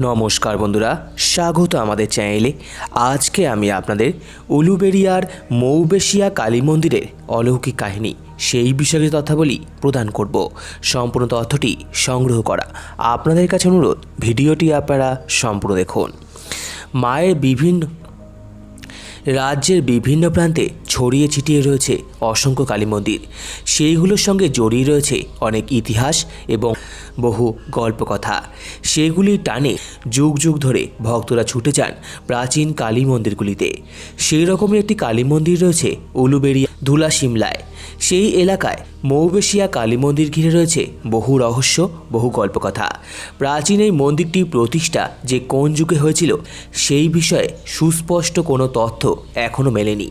নমস্কার বন্ধুরা, স্বাগত আমাদের চ্যানেলে। আজকে আমি আপনাদের উলুবেরিয়ার মৌবেশিয়া কালী মন্দিরের অলৌকিক কাহিনী, সেই বিষয়ে তথ্যাবলী প্রদান করব। সম্পূর্ণ তথ্যটি সংগ্রহ করা। আপনাদের কাছে অনুরোধ, ভিডিওটি আপনারা সম্পূর্ণ দেখুন। মায়ের বিভিন্ন রাজ্যের বিভিন্ন প্রান্তে ছড়িয়ে ছিটিয়ে রয়েছে অসংখ্য কালী মন্দির। সেইগুলোর সঙ্গে জড়িয়ে রয়েছে অনেক ইতিহাস এবং বহু গল্পকথা। সেগুলির টানে যুগ যুগ ধরে ভক্তরা ছুটে যান প্রাচীন কালী মন্দিরগুলিতে। সেই রকমের একটি কালী মন্দির রয়েছে উলুবেড়িয়া ধুলা সিমলায় সেই এলাকায় মৌবেশিয়া কালী মন্দির ঘিরে রয়েছে বহু রহস্য, বহু গল্পকথা। প্রাচীন এই মন্দিরটি প্রতিষ্ঠা যে কোন যুগে হয়েছিল, সেই বিষয়ে সুস্পষ্ট কোনো তথ্য এখনও মেলেনি।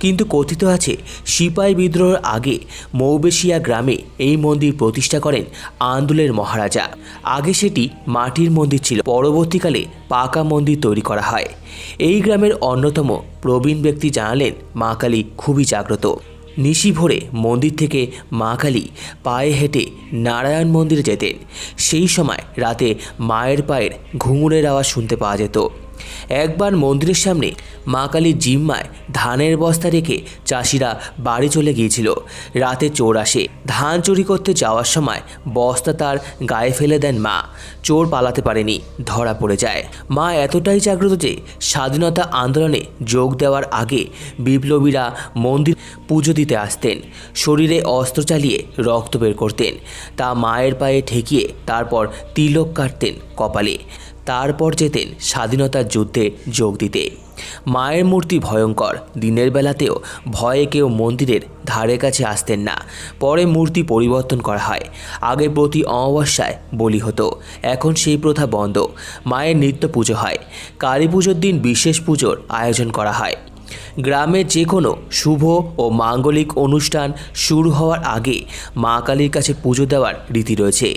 কিন্তু কথিত আছে, সিপাই বিদ্রোহের আগে মৌবেশিয়া গ্রামে এই মন্দির প্রতিষ্ঠা করেন আন্দুলের মহারাজা। আগে সেটি মাটির মন্দির ছিল। পরবর্তীকালে পাকা মন্দির তৈরি করা হয়। এই গ্রামের অন্যতম প্রবীণ ব্যক্তি জানালেন, মা কালী খুবই জাগ্রত। নিশি ভোরে মন্দির থেকে মা কালী পায়ে হেঁটে নারায়ণ মন্দিরে যেতেন। সেই সময় রাতে মায়ের পায়ের ঘুঙুরের আওয়াজ শুনতে পাওয়া যেত। একবার মন্দিরের সামনে মা কালীর জিম্মায় ধানের বস্তা রেখে চাষিরা বাড়ি চলে গিয়েছিল। রাতে চোর আসে, ধান চুরি করতে যাওয়ার সময় বস্তা তার গায়ে ফেলে দেন মা। চোর পালাতে পারেনি, ধরা পড়ে যায়। মা এতটাই জাগ্রত যে স্বাধীনতা আন্দোলনে যোগ দেওয়ার আগে বিপ্লবীরা মন্দির পুজো দিতে আসতেন, শরীরে অস্ত্র চালিয়ে রক্ত বের করতেন। তা মায়ের পায়ে ঠেকিয়ে তারপর তিলক কাটতেন কপালে। তারপর যেতেন স্বাধীনতার যুদ্ধে যোগ দিতে। মায়ের মূর্তি ভয়ঙ্কর, দিনের বেলাতেও ভয়ে কেউ মন্দিরের ধারে কাছে আসতেন না, পরে মূর্তি পরিবর্তন করা হয়। আগে প্রতি অমাবস্যায় বলি হতো, এখন সেই প্রথা বন্ধ, মায়ের নিত্য পুজো হয়। কালী পুজোর দিন বিশেষ পুজোর আয়োজন করা হয়। গ্রামের যে কোনো শুভ ও মাঙ্গলিক অনুষ্ঠান শুরু হওয়ার আগে মা কালীর কাছে পুজো দেওয়ার রীতি রয়েছে।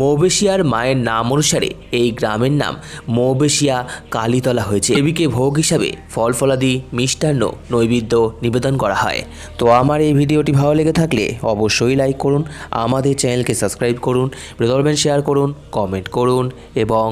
মৌবেশিয়ার মায়ের নাম অনুসারে এই গ্রামের নাম মৌবেশিয়া কালীতলা হয়েছে। দেবীকে ভোগ হিসাবে ফল ফলাদি মিষ্টান্ন, নৈবেদ্য নিবেদন করা হয়। তো আমার এই ভিডিওটি ভালো লেগে থাকলে অবশ্যই লাইক করুন, আমাদের চ্যানেলকে সাবস্ক্রাইব করুন প্রদর্বেন শেয়ার করুন, কমেন্ট করুন এবং